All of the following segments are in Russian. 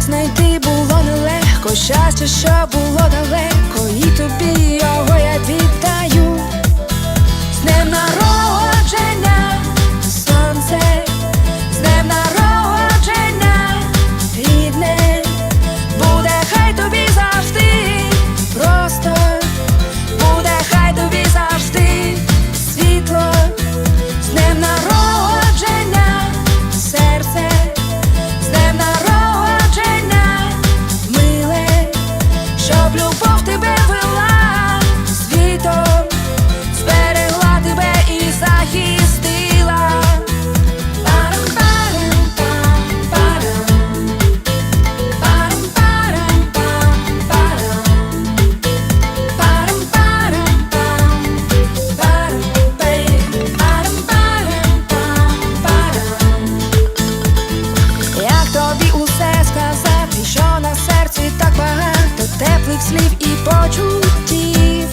так знайти було нелегко, щастя, що було далеко, і тобі його я вірю. і почуттів,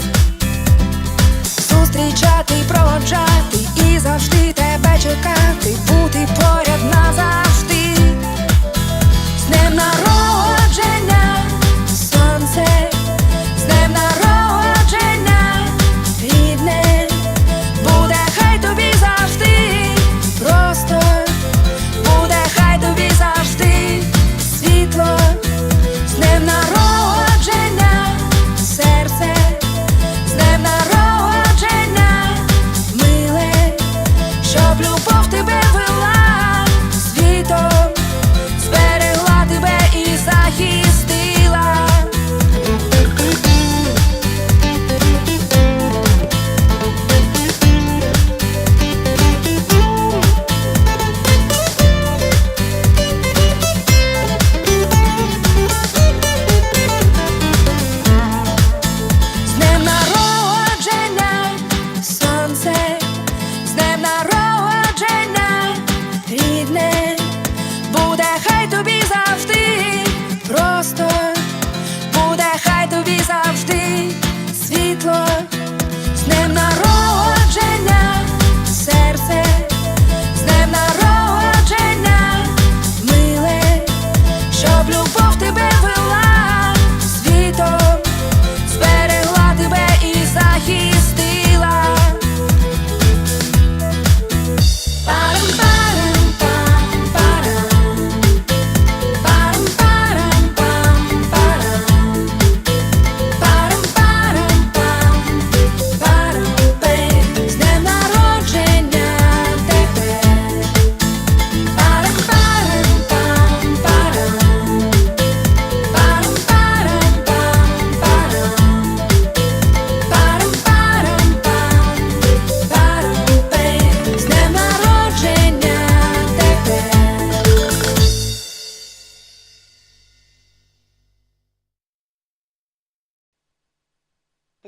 зустрічати, проводжати і завжди тебе чекати, бути поряд.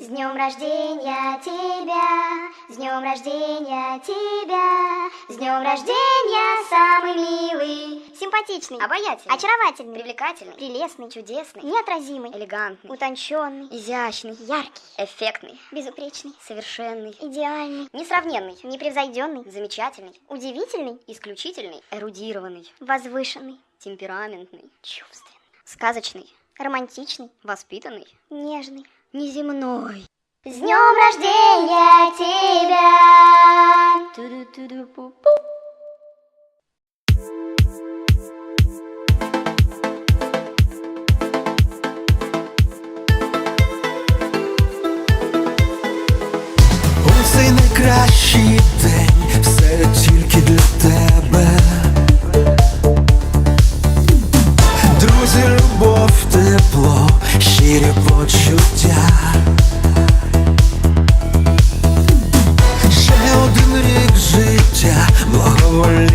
днем рождения тебя, с днем рождения тебя, с днем рождения самый милый. Симпатичный, обаятельный, очаровательный, привлекательный, прелестный, чудесный, неотразимый, элегантный, утонченный, изящный, яркий, эффектный, безупречный, совершенный, идеальный, несравненный, непревзойденный, замечательный, удивительный, исключительный, эрудированный, возвышенный, темпераментный, чувственный, сказочный, романтичный, воспитанный, нежный неземной. С днем рождения тебя! Ту-ду-ту-ду-пу-пу. Цей день, все тільки для тебе. gol